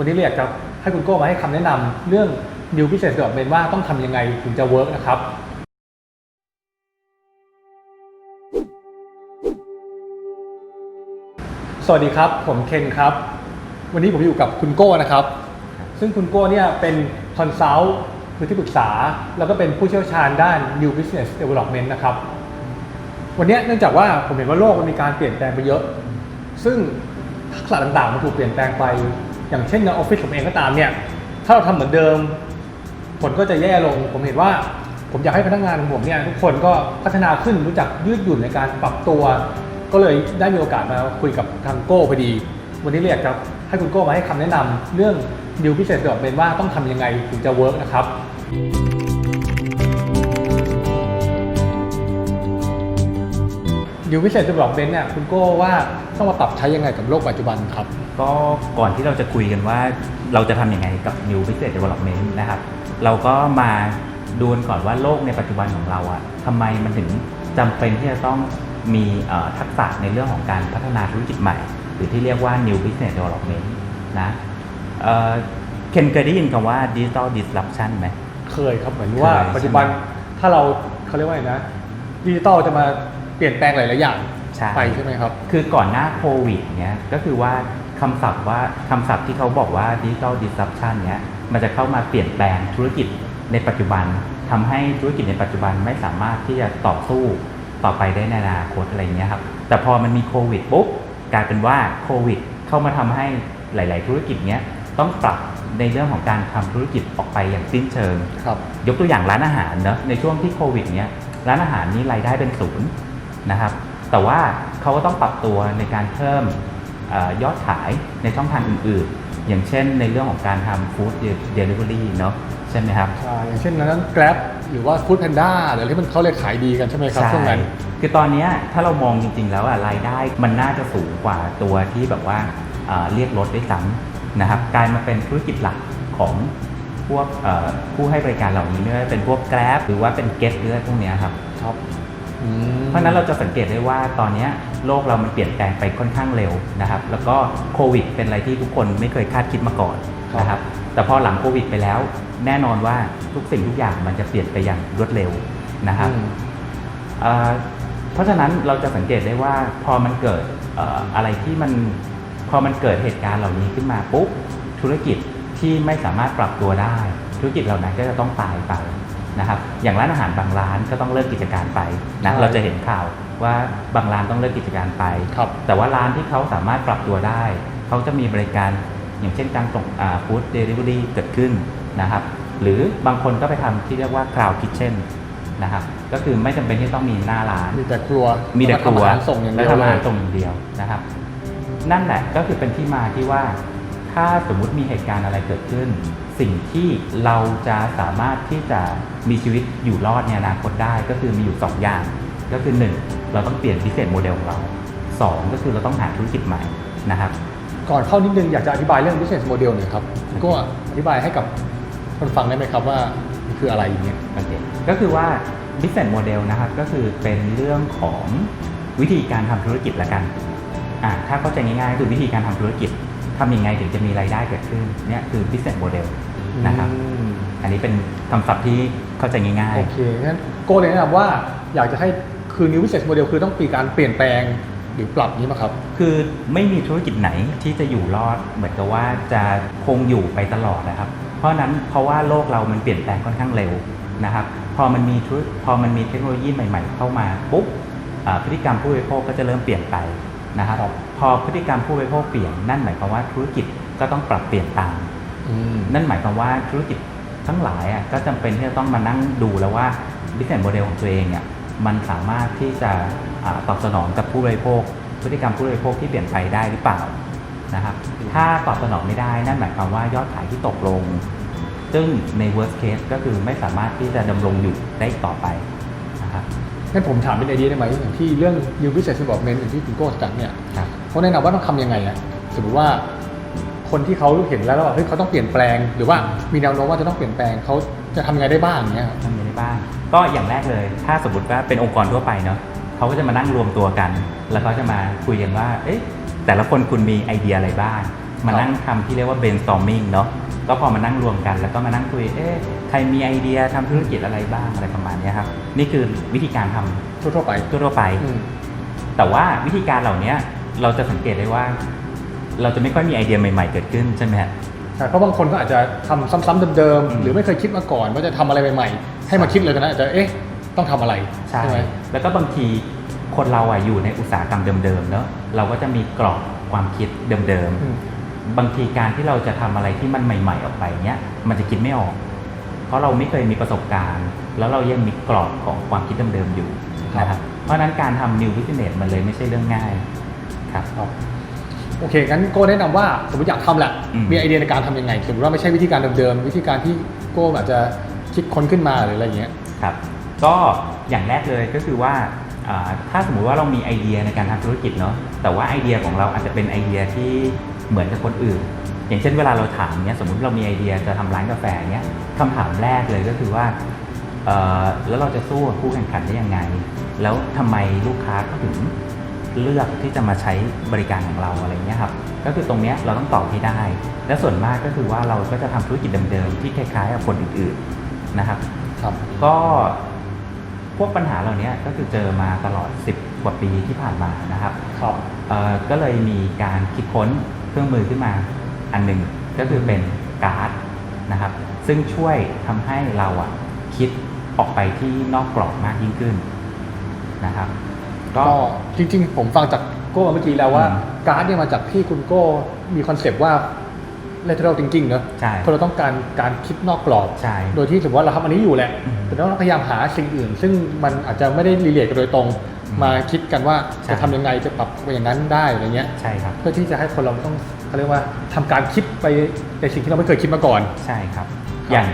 วันนี้เราอยากจะให้คุณโก้มาให้คำแนะนำเรื่อง New Business Development ว่าต้องทำยังไงถึงจะ work นะครับสวัสดีครับ ผมเคนครับ วันนี้ผมอยู่กับคุณโก้นะครับ ซึ่งคุณโก้เนี่ยเป็นคอนซัลท์คือที่ปรึกษา แล้วก็เป็นผู้เชี่ยวชาญด้าน New Business Development นะครับ วันนี้เนื่องจากว่าผมเห็นว่าโลกมันมีการเปลี่ยนแปลงไปเยอะ ซึ่งทักษะต่างๆมันถูกเปลี่ยนแปลงไป อย่างเช่นในออฟฟิศผมเองก็ตามเนี่ยถ้าเราทำเหมือนเดิม ผลก็จะแย่ลง ผมเห็นว่าผมอยากให้พนักงานของผมเนี่ยทุกคนก็พัฒนาขึ้นรู้จักยืดหยุ่นในการปรับตัว ก็เลยได้มีโอกาสมาคุยกับทางโก้พอดี วันนี้เลยอยกจะให้คุณโก้มาให้คำแนะนำเรื่อง New Business Development ว่าต้องทำยังไงถึงจะเวิร์กนะครับ New Business Development เนี่ยคุณโก้ว่าต้องมาปรับใช้ยังไงกับโลกปัจจุบันครับ ก็ก่อนที่เราจะคุยกันว่าเราจะทำยังไงกับ New Business Development นะครับ เราก็มาดูกันก่อนว่าโลกในปัจจุบันของเราอะทำไมมันถึงจำเป็นที่จะต้องมีเอ่อทักษะในเรื่องของการพัฒนาธุรกิจใหม่ หรือที่เรียกว่า New Business Development นะเอ่อเคนเคยได้ยินคำว่า Digital Disruption ไหมเคยครับเหมือนว่าเคยปัจจุบันใช่ไหมถ้าเราเขาเรียกว่าไงนะดิจิตอลจะมา เปลี่ยนแปลงหลายๆอย่างใช่ไปใช่ไหมครับ คือก่อนหน้าโควิดเนี้ยก็คือว่าคำศัพท์ว่าคำศัพท์ที่เขาบอกว่า digital disruption เนี้ยมันจะเข้ามาเปลี่ยนแปลงธุรกิจในปัจจุบันทำให้ธุรกิจในปัจจุบันไม่สามารถที่จะต่อสู้ต่อไปได้ในอนาคตอะไรเงี้ยครับแต่พอมันมีโควิดปุ๊บกลายเป็นว่าโควิดเข้ามาทำให้หลาย ๆ ธุรกิจเนี้ยต้องปรับในเรื่องของการทำธุรกิจออกไปอย่างสิ้นเชิงครับยกตัวอย่างร้านอาหารเนอะในช่วงที่โควิดเนี้ยร้านอาหารนี้รายได้เป็นศูนย์ นะครับ แต่ว่าเขาก็ต้องปรับตัวในการเพิ่มเออยอดขายในช่องทางอื่นๆ อย่างเช่นในเรื่องของการทำฟู้ดเดลิเวอรี่เนาะใช่ไหมครับใช่อย่างเช่นนั้น Grab หรือว่า Food Panda หรืออะไรที่มันเขาเลยขายดีกันใช่ไหมครับช่วงนั้นคือตอนเนี้ยถ้าเรามองจริง ๆ แล้วอะรายได้มันน่าจะสูงกว่าตัวที่แบบว่าเอ่อเรียกรถด้วยซ้ำนะครับกลายมาเป็นธุรกิจหลักของพวกเอ่อผู้ให้บริการเหล่านี้ไม่ว่าจะเป็นพวก Grab หรือว่าเป็น Get หรืออะไรพวกเนี้ยครับครับอืม เพราะฉะนั้นเราจะสังเกตได้ว่าตอนเนี้ยโลกเรามันเปลี่ยนแปลงไปค่อนข้างเร็วนะครับ แล้วก็โควิด เป็นอะไรที่ทุกคนไม่เคยคาดคิดมาก่อนนะครับ แต่พอหลังโควิดไปแล้ว แน่นอนว่าทุกสิ่งทุกอย่างมันจะเปลี่ยนไปอย่างรวดเร็วนะครับอืมเอ่อเพราะฉะนั้นเราจะสังเกตได้ว่าพอมันเกิดเอ่ออะไรที่มันพอมันเกิดเหตุการณ์เหล่านี้ขึ้นมาปุ๊บธุรกิจที่ไม่สามารถปรับตัวได้ ธุรกิจเหล่านั้นก็จะต้องตายไป นะครับอย่างร้านอาหารบางร้านก็ต้องเลิกกิจการไปนะใช่เราจะเห็นข่าวว่าบางร้านต้องเลิกกิจการไปครับแต่ว่าร้านที่เขาสามารถปรับตัวได้ เขาจะมีบริการอย่างเช่นการส่งฟู้ดเดลิเวอรี่เกิดขึ้นนะครับหรือบางคนก็ไปทำที่เรียกว่า cloud kitchen นะครับก็คือไม่จำเป็นที่ต้องมีหน้าร้าน มีแต่ครัวมีแต่ครัวทำอาหารส่งอย่างเดียวและทำอาหารเลยส่งอย่างเดียวนะครับ นั่นแหละก็คือเป็นที่มาที่ว่าถ้าสมมุติมีเหตุการณ์อะไรเกิดขึ้น สิ่งที่เราจะสามารถที่จะมีชีวิตอยู่รอดในอนาคตได้ก็คือมีอยู่สองอย่าง ก็คือหนึ่งเราต้องเปลี่ยนพิเศษโมเดลของเราสองก็คือเราต้องหาธุรกิจใหม่นะครับ ก่อนเข้านิดนึงอยากจะอธิบายเรื่อง business model หน่อยครับคุณโก็อธิบายให้กับคนฟังได้ไหมครับว่ามันคืออะไรอย่างเงี้ยโอเคก็คือว่า business model นะครับก็คือเป็นเรื่องของวิธีการทำธุรกิจละกันอ่าถ้าเข้าใจง่ายๆคือวิธีการทำธุรกิจทำยังไงถึงจะมีรายได้เกิดขึ้นเนี่ยคือ business model นะครับอืมอันนี้เป็นคำศัพท์ที่เข้าใจง่ายโอเคงั้นโก้เลยแนะนำว่าอยากจะให้คือ new business model คือต้องมีการเปลี่ยนแปลงหรือปรับนี้มาครับๆคือไม่มีธุรกิจไหนที่จะอยู่รอด เหมือนกับว่าจะคงอยู่ไปตลอดนะครับ เพราะฉะนั้นเพราะว่าโลกเรามันเปลี่ยนแปลงค่อนข้างเร็วนะครับ พอมันมีธุรพอมันมีเทคโนโลยีใหม่ ๆ เข้ามาปุ๊บอ่าพฤติกรรมผู้บริโภคก็จะเริ่มเปลี่ยนไปนะครับครับ พอพฤติกรรมผู้บริโภคเปลี่ยนนั่นหมายความว่าธุรกิจก็ต้องปรับเปลี่ยนตามอืม นั่นหมายความว่าธุรกิจทั้งหลายอะก็จำเป็นที่จะต้องมานั่งดูแล้วว่า business model ของตัวเองเนี่ยมันสามารถที่จะอาตอบสนองกับผู้บริโภค พฤติกรรมผู้บริโภคที่เปลี่ยนไปได้หรือเปล่านะครับถ้าตอบสนองไม่ได้นั่นหมายความว่ายอดขายที่ตกลง ซึ่งใน worst case ก็คือไม่สามารถที่จะดำรงอยู่ได้อีกต่อไปนะครับงั้นผมถามเป็นไอเดียได้ไหมอย่างที่เรื่อง new business development อย่างที่คุณโก้จัดเนี่ยครับเขาแนะนำว่าต้องทำยังไงอะสมมติว่า คนที่เขาเห็นแล้วว่าเฮ้ยเขาต้องเปลี่ยนแปลง หรือว่ามีแนวโน้มว่าจะต้องเปลี่ยนแปลงเขาจะทำยังไงได้บ้างอย่างเงี้ยครับ ทำยังไงได้บ้างก็อย่างแรกเลย ถ้าสมมติว่าเป็นองค์กรทั่วไปเนาะเขาก็จะมานั่งรวมตัวกัน แล้วเขาจะมาคุยกันว่า เอ๊ะแต่ละคนคุณมีไอเดียอะไรบ้าง มาครับนั่งทำที่เรียกว่า brainstorming เนาะก็พอมานั่งรวมกัน แล้วก็มานั่งคุย เอ๊ะใครมีไอเดียทำธุรกิจอะไรบ้างอะไรประมาณเนี้ยครับ นี่คือวิธีการทำทั่วๆไปทั่วๆไป อืมแต่ว่าวิธีการเหล่านี้เราจะสังเกตได้ว่า เราจะไม่ค่อยมีไอเดียใหม่ๆเกิดขึ้นใช่ไหมฮะใช่เพราะบางคนก็อาจจะทำซ้ำๆเดิมอืมๆหรือไม่เคยคิดมาก่อน ว่าจะทำอะไรใหม่ๆ ให้มาคิดเลยตอนนั้นอาจจะเอ๊ะต้องทำอะไรใช่ไหม แล้วก็บางทีคนเราอะอยู่ในอุตสาหกรรมเดิมๆเนาะเราก็จะมีกรอบความคิดเดิมอืม ๆ บางทีการที่เราจะทำอะไรที่มันใหม่ ๆ ออกไปเนี้ยมันจะคิดไม่ออก เพราะเราไม่เคยมีประสบการณ์ แล้วเรายังมีกรอบของความคิดเดิมๆอยู่นะครับเพราะฉะนั้นการทำ new business มันเลยไม่ใช่เรื่องง่ายครับ ครับ โอเคงั้นโก้แนะนำว่าสมมติอยากทำแหละอืมมีไอเดียในการทำยังไงสมมติว่าไม่ใช่วิธีการเดิมๆวิธีการที่โก้อาจจะคิดค้นขึ้นมาหรืออะไรอย่างเงี้ยครับก็อย่างแรกเลยก็คือว่าอ่าถ้าสมมุติว่าเรามีไอเดียในการทำธุรกิจเนาะแต่ว่าไอเดียของเราอาจจะเป็นไอเดียที่เหมือนกับคนอื่น อย่างเช่นเวลาเราถามเนี้ยสมมติเรามีไอเดียจะทำร้านกาแฟเนี้ยคำถามแรกเลยก็คือว่าเอ่อแล้วเราจะสู้กับคู่แข่งขันได้ยังไง แล้วทำไมลูกค้าเขาถึง เลือกที่จะมาใช้บริการของเราอะไรเงี้ยครับก็คือตรงเนี้ยเราต้องตอบให้ได้ และส่วนมากก็คือว่าเราก็จะทำธุรกิจเดิมๆที่คล้ายๆกับคนอื่นๆนะครับครับก็พวกปัญหาเหล่านี้ก็คือเจอมาตลอด 10 กว่าปีที่ผ่านมานะครับครับเอ่อก็เลยมีการคิดค้นเครื่องมือขึ้นมาอันหนึ่งก็คือเป็นการ์ดนะครับ ซึ่งช่วยทำให้เราอะคิดออกไปที่นอกกรอบมากยิ่งขึ้นนะครับ ก็ก็จริง ๆ ผมฟังจากโก้เมื่อกี้แล้วว่าอืมการ์ดเนี่ยมาจากที่คุณโก้มีคอนเซปต์ว่า lateral thinking เนอะใช่คนเราต้องการการคิดนอกกรอบ ใช่โดยที่สมมติว่าเราทำอันนี้อยู่แหละอืมแต่ต้องพยายามหาสิ่งอื่น ซึ่งมันอาจจะไม่ได้รีเลทกันโดยตรงอืมมาคิดกันว่าใช่ จะทำยังไงจะปรับไปอย่างนั้นได้อะไรเงี้ย ใช่ครับ เพื่อที่จะให้คนเราต้องเขาเรียกว่าทำการคิดไปในสิ่งที่เราไม่เคยคิดมาก่อน ใช่ครับครับอย่าง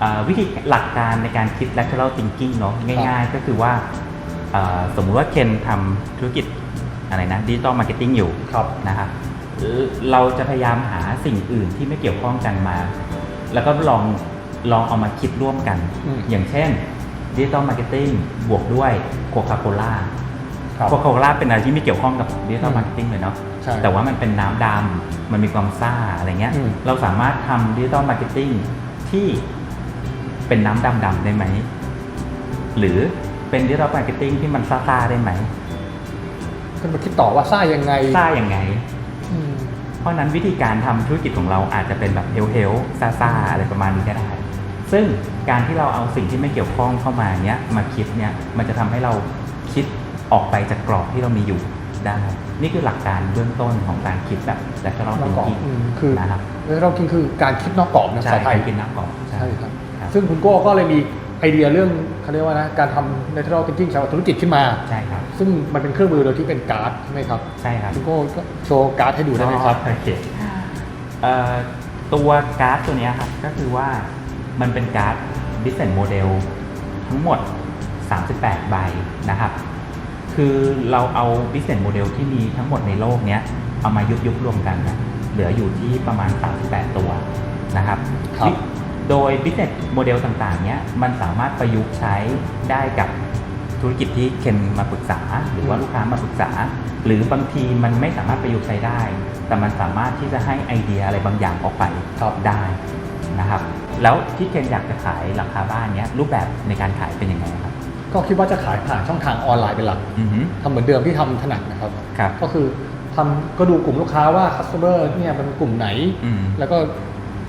เอ่อวิธีหลักการในการคิด lateral thinking เนาะง่ายๆ ก็คือว่าเอ่อ สมมุติว่าเคนทำธุรกิจอะไรนะ digital marketing อยู่ครับนะครับเอ่อเราจะพยายามหาสิ่งอื่นที่ไม่เกี่ยวข้องกันมา แล้วก็ลองลองเอามาคิดร่วมกันอืมอย่างเช่น digital marketing บวกด้วย Coca-Cola ครับ Coca-Cola เป็นอะไรที่ไม่เกี่ยวข้องกับ digital อืม marketing เลยเนาะใช่แต่ว่ามันเป็นน้ำดำมันมีความซ่าอะไรเงี้ยอืมเราสามารถทำดิจิตอลมาร์เก็ตติ้งที่เป็นน้ำดำๆได้ไหม หรือ เป็นดิจิตอลมาร์เก็ตติ้งที่มันซ่าๆได้ไหมก็มาคิดต่อว่าซ่ายังไงซ่ายังไง อืมเพราะฉะนั้นวิธีการทำธุรกิจของเราอาจจะเป็นแบบเฮลเฮลซ่าๆอะไรประมาณนี้ก็ได้ ซึ่งการที่เราเอาสิ่งที่ไม่เกี่ยวข้องเข้ามาเนี้ยมาคิดเนี่ยมันจะทำให้เราคิดออกไปจากกรอบที่เรามีอยู่ได้ นี่คือหลักการเบื้องต้นของการคิดแบบ lateral นอกกรอบ thinking อืมคือนะครับเราคิดคือการคิดนอกกรอบนะใช่ภาษาไทยกินน้ำก่อนใช่ครับ ครับ ซึ่งคุณโก้ก็เลยมี ไอเดียเรื่องเขาเรียกว่านะการทำ lateral thinking สำหรับธุรกิจขึ้นมา ใช่ครับซึ่งมันเป็นเครื่องมือโดยที่เป็นการ์ดใช่ไหมครับใช่ครับคุณโก้ก็โชว์การ์ดให้ดูได้ไหมครับ โอเคเอ่อตัวการ์ดตัวเนี้ยครับก็คือว่ามันเป็นการ์ด business model ทั้งหมด 38 ใบนะครับ คือเราเอา business model ที่มีทั้งหมดในโลกเนี้ยเอามายุบยุบๆรวมกันนะเหลืออยู่ที่ประมาณ 38 ตัวนะครับครับ โดย business model ต่างๆเนี้ยมันสามารถประยุกต์ใช้ได้กับธุรกิจที่เคนมาปรึกษา หรือว่าลูกค้ามาปรึกษา หรือบางทีมันไม่สามารถประยุกต์ใช้ได้ แต่มันสามารถที่จะให้ไอเดียอะไรบางอย่างออกไปครับได้นะครับแล้วที่เคนอยากจะขายหลังคาบ้านเนี้ยรูปแบบในการขายเป็นยังไงครับ ก็คิดว่าจะขายผ่านช่องทางออนไลน์เป็นหลักอือฮึทำเหมือนเดิมที่ทำถนัดนะครับครับก็คือทำก็ดูกลุ่มลูกค้าว่า customer เนี่ยเป็นกลุ่มไหนอืมแล้วก็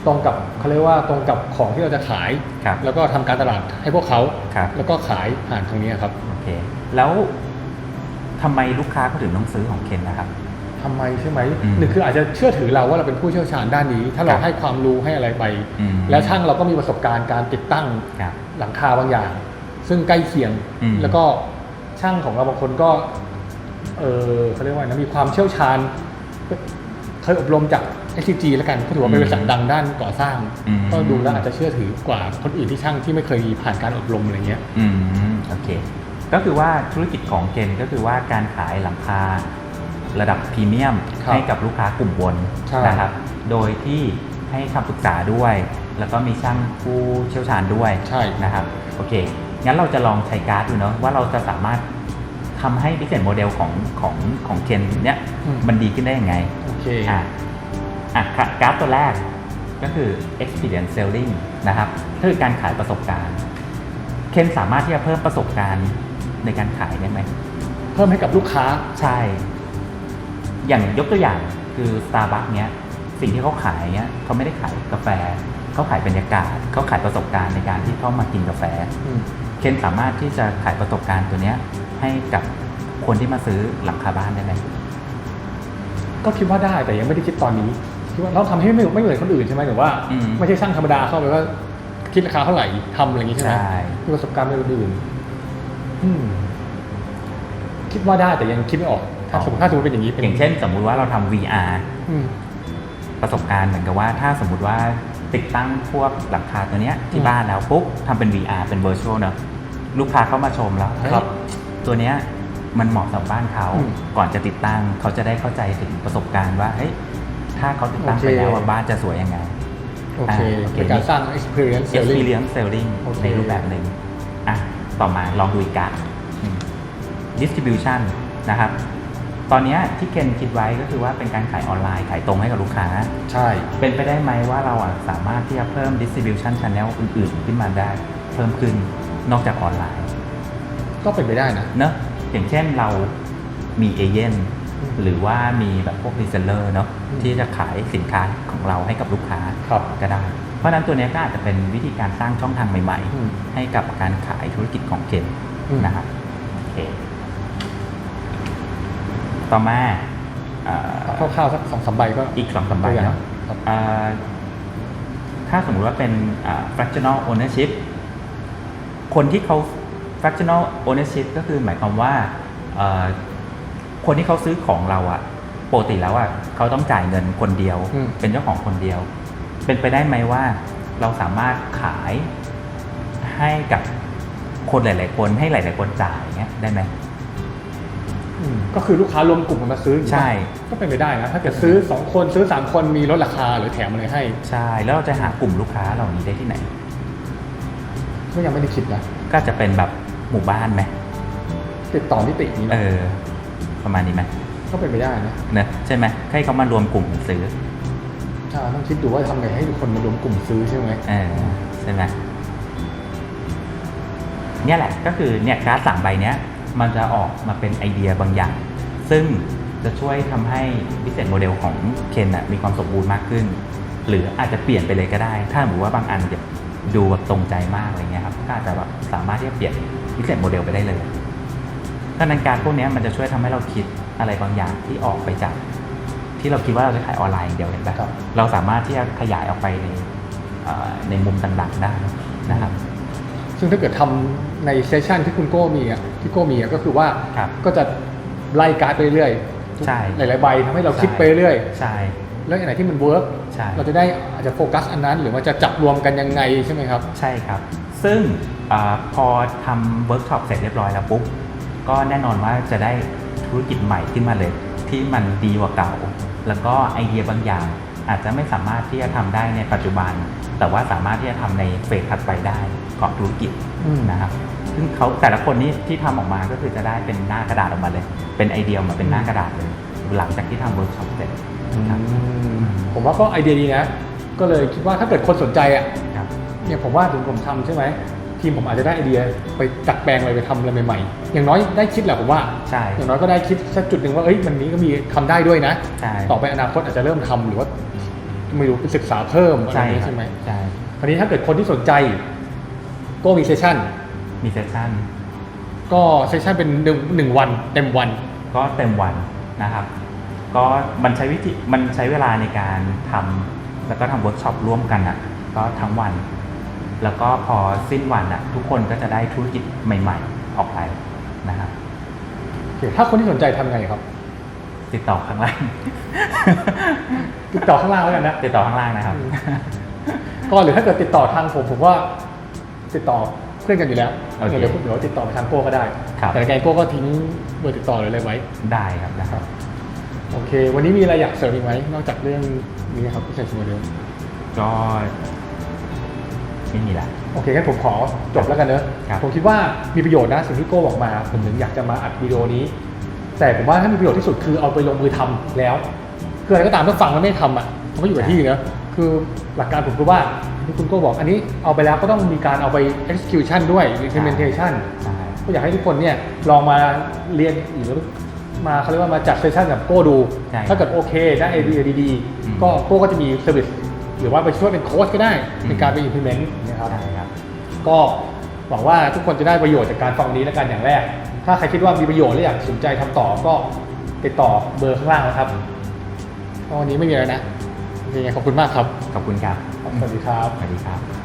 ตรงกับเขาเรียกว่าตรงกับของที่เราจะขาย ครับ แล้วก็ทำการตลาดให้พวกเขา ครับ แล้วก็ขายผ่านทางนี้ครับโอเค แล้วทำไมลูกค้าเขาถึงต้องซื้อของเคนนะครับ ทำไมใช่ไหมอืมหนึ่งคืออาจจะเชื่อถือเราว่าเราเป็นผู้เชี่ยวชาญด้านนี้ ถ้าเราครับ ให้ความรู้ให้อะไรไป อืมแล้วช่างเราก็มีประสบการณ์การติดตั้งครับ หลังคาบางอย่าง ซึ่งใกล้เคียงอืม แล้วก็ช่างของเราบางคนก็เออเขาเรียกว่านะมีความเชี่ยวชาญ เคยอบรมจาก SCG แล้วกันก็ถือว่าเป็นบริษัทดังด้านก่อสร้าง อืม ก็ดูแล้วอาจจะเชื่อถือกว่าคนอื่นที่ช่างที่ไม่เคยผ่านการอบรมอะไรเงี้ย อืมโอเค ก็คือว่าธุรกิจของเคนก็คือว่าการขายหลังคาระดับพรีเมียมครับให้กับลูกค้ากลุ่มบนใช่ นะครับ โดยที่ให้คำปรึกษาด้วย แล้วก็มีช่างผู้เชี่ยวชาญด้วยใช่ นะครับ โอเค งั้นเราจะลองใช้การ์ดดูเนาะว่าเราจะสามารถทำให้ business model ของของของเคนเนี้ยอืม มันดีขึ้นได้ยังไง โอเค อะ อะค่ะกราฟตัวแรกก็คือ experience selling นะครับก็คือการขายประสบการณ์ เคนสามารถที่จะเพิ่มประสบการณ์ในการขายได้ไหม เพิ่มให้กับลูกค้าใช่ อย่างยกตัวอย่างคือ Starbucks เนี้ย สิ่งที่เขาขายเนี้ยเขาไม่ได้ขายกาแฟ เขาขายบรรยากาศ เขาขายประสบการณ์ในการที่เข้ามากินกาแฟอืมเคนสามารถที่จะขายประสบการณ์ตัวเนี้ยให้กับคนที่มาซื้อหลังคาบ้านได้ไหมก็คิดว่าได้แต่ยังไม่ได้คิดตอนนี้คิด ว่าเราทำให้ไม่ไม่เหมือนคนอื่นใช่ไหมหรือว่า อืม ไม่ใช่ช่างธรรมดาเข้าไปว่าคิดราคาเท่าไหร่ทำอะไรอย่างงี้ใช่ไหมใช่ มีประสบการณ์ไม่คนอื่นอืมคิดว่าได้แต่ยังคิดไม่ออกถ้าสมมติถ้าสมมติเป็นอย่างนี้เป็นอย่างเช่นสมมุติว่าเราทำ VR อืม ประสบการณ์เหมือนกับว่าถ้าสมมุติว่าติดตั้งพวกหลังคาตัวเนี้ยที่อืมบ้านแล้วปุ๊บทำเป็น VR เป็น virtual เนอะลูกค้าเข้ามาชมแล้วเฮ้ยครับตัวเนี้ยมันเหมาะสำหรับบ้านเขาอืม ก่อนจะติดตั้งเขาจะได้เข้าใจถึงประสบการณ์ว่าเฮ้ย ถ้าเขาติดตั้งโอเคไปแล้วว่าบ้านจะสวยยังไงโอเคอ่าโอเคเป็นการสร้าง experience selling experience selling โอเคในรูปแบบหนึ่งอะต่อมาลองดูอีกการอืม distribution นะครับ ตอนเนี้ยที่เคนคิดไว้ก็คือว่าเป็นการขายออนไลน์ขายตรงให้กับลูกค้า ใช่ เป็นไปได้ไหมว่าเราอะสามารถที่จะเพิ่ม distribution channel อื่นๆ ขึ้นมาได้เพิ่มขึ้นนอกจากออนไลน์ ก็เป็นไปได้นะเนอะอย่างเช่นเรามีเอเย่นอืม หรือว่ามีแบบพวกรีเซลเลอร์เนาะอืมที่จะขายสินค้าของเราให้กับลูกค้าครับก็ได้ เพราะฉะนั้นตัวเนี้ยก็อาจจะเป็นวิธีการสร้างช่องทางใหม่อืมๆให้กับการขายธุรกิจของเคนอืมนะครับโอเคต่อมาเอ่อเอาคร่าวๆสักสองสามใบก็อีกสองสามใบตัวอย่างเนาะครับอ่าถ้าสมมุติว่าเป็นอ่า fractional ownership คนที่เขา fractional ownership ก็คือหมายความว่าเอ่อ คนที่เขาซื้อของเราอะปกติแล้วอะเขาต้องจ่ายเงินคนเดียว อืม เป็นเจ้าของคนเดียว เป็นไปได้ไหมว่าเราสามารถขายให้กับคนหลาย ๆ คนให้หลาย ๆ คนจ่ายเงี้ยได้ไหม อืมก็คือลูกค้ารวมกลุ่มกันมาซื้อใช่ ก็เป็นไปได้นะ ถ้าเกิดซื้อสองคนซื้อสามคนมีลดราคาหรือแถมอะไรให้ ใช่แล้วเราจะหากลุ่มลูกค้าเหล่านี้ได้ที่ไหน ก็ยังไม่ได้คิดนะ ก็จะเป็นแบบหมู่บ้านไหมติดต่อนิตินี้เอเนาะอ ประมาณนี้ไหมก็เป็นไปได้นะเนอะใช่ไหมให้เขามารวมกลุ่มกันซื้อใช่ต้องคิดดูว่าทำไงให้ทุกคนมารวมกลุ่มซื้อใช่ไหมเออใช่ไหมเนี่ยแหละก็คือเนี่ยการ์ดสามใบเนี้ยมันจะออกมาเป็นไอเดียบางอย่าง ซึ่งจะช่วยทำให้ business model ของเคนน่ะมีความสมบูรณ์มากขึ้น หรืออาจจะเปลี่ยนไปเลยก็ได้ ถ้าสมมติว่าบางอันแบบดูแบบตรงใจมากอะไรเงี้ยครับก็อาจจะแบบสามารถที่จะเปลี่ยน business model ไปได้เลย ดังนั้นการพวกเนี้ยมันจะช่วยทำให้เราคิดอะไรบางอย่างที่ออกไปจาก ที่เราคิดว่าเราจะขายออนไลน์อย่างเดียวเห็นปะครับเราสามารถที่จะขยายออกไปในเอ่อในมุมต่างๆได้นะครับซึ่งถ้าเกิดทำในเซสชันที่คุณโก้มีอะที่โก้มีอะก็คือว่าครับก็จะไล่การ์ดไปเรื่อยๆใช่หลายๆใบทำให้เราคิดไปเรื่อยใช่แล้วอันไหนที่มันเวิร์กใช่เราจะได้อาจจะโฟกัสอันนั้น หรือว่าจะจับรวมกันยังไงใช่ไหมครับ ใช่ครับ ซึ่งอาพอทำเวิร์กช็อปเสร็จเรียบร้อยแล้วปุ๊บ ก็แน่นอนว่าจะได้ธุรกิจใหม่ขึ้นมาเลยที่มันดีกว่าเก่า แล้วก็ไอเดียบางอย่าง อาจจะไม่สามารถที่จะทำได้ในปัจจุบัน แต่ว่าสามารถที่จะทำในเฟสถัดไปได้ของธุรกิจอืมนะครับซึ่งเขาแต่ละคนนี่ที่ทำออกมาก็คือจะได้เป็นหน้ากระดาษออกมาเลย เป็นไอเดียออกมาเป็นหน้ากระดาษเลย หลังจากที่ทำเวิร์กช็อปเสร็จครับผมว่าก็ไอเดียดีนะ ก็เลยคิดว่าถ้าเกิดคนสนใจอะครับเนี่ยผมว่าถึงผมทำใช่ไหม ทีมผมอาจจะได้ไอเดียไปดัดแปลงอะไรไปทำอะไรใหม่ๆ อย่างน้อยได้คิดแหละผมว่า ใช่อย่างน้อยก็ได้คิดสักจุดหนึ่งว่าเอ้ยมันนี้ก็มีทำได้ด้วยนะ ใช่ ต่อไปอนาคตอาจจะเริ่มทำหรือว่าไม่รู้ไปศึกษาเพิ่มอะไรใช่อย่างนี้ครับใช่ไหมใช่ คราวนี้ถ้าเกิดคนที่สนใจก็มีเซสชั่น มีเซสชั่น ก็เซสชั่นเป็นหนึ่งหนึ่งวันเต็มวัน ก็เต็มวันนะครับ ก็มันใช้วิธีมันใช้เวลาในการทำแล้วก็ทำเวิร์กช็อปร่วมกันอะ ก็ทั้งวัน แล้วก็พอสิ้นวันอะทุกคนก็จะได้ธุรกิจใหม่ ๆ ออกไปนะครับโอเคถ้าคนที่สนใจทำไงครับ ติดต่อข้างล่าง ติดต่อข้างล่างแล้วกันนะ ติดต่อข้างล่างนะครับอืมก็หรือถ้าเกิดติดต่อทางผมผมว่าติดต่อเพื่อนกันอยู่แล้วโอเคเดี๋ยวเดี๋ยวติดต่อไปทางโก้ก็ได้ ครับ แต่ไงโก้ก็ทิ้งเบอร์ติดต่อหรืออะไรไว้ ได้ครับนะครับโอเค วันนี้มีอะไรอยากเสริมอีกไหมนอกจากเรื่องนี้ครับพิเศษโมเดลก็ ไม่มีละ โอเคงั้นผมขอจบแล้วกันเนอะครับ ผมคิดว่ามีประโยชน์นะสิ่งที่โก้บอกมา ผมถึงอยากจะมาอัดวิดีโอนี้ แต่ผมว่าถ้ามีประโยชน์ที่สุดคือเอาไปลงมือทำแล้วคืออะไรก็ตามถ้าฟังแล้วไม่ทำอะมันก็อยู่กับที่นะคือหลักการผมคือว่าที่คุณโก้บอกอันนี้เอาไปแล้วก็ต้องมีการเอาไป execution ด้วย implementation ใช่ก็อยากให้ทุกคนเนี่ยลองมาเรียนหรือมาเขาเรียกว่ามาจัดเซสชั่นกับโก้ดู ใช่ถ้าเกิดโอเคได้ไอเดียดีอืม ๆ ก็โก้ก็จะมีเซอร์วิส หรือว่าไปช่วยเป็นโค้ชก็ได้อืมในการไป implement นะครับ ใช่ครับ ก็หวังว่าทุกคนจะได้ประโยชน์จากการฟังนี้และกันอย่างแรก ถ้าใครคิดว่ามีประโยชน์และอยากสนใจทำต่อก็ติดต่อเบอร์ข้างล่างนะครับก็วันนี้ไม่มีอะไรนะยังไงขอบคุณมากครับขอบคุณครับ สวัสดีครับ สวัสดีครับ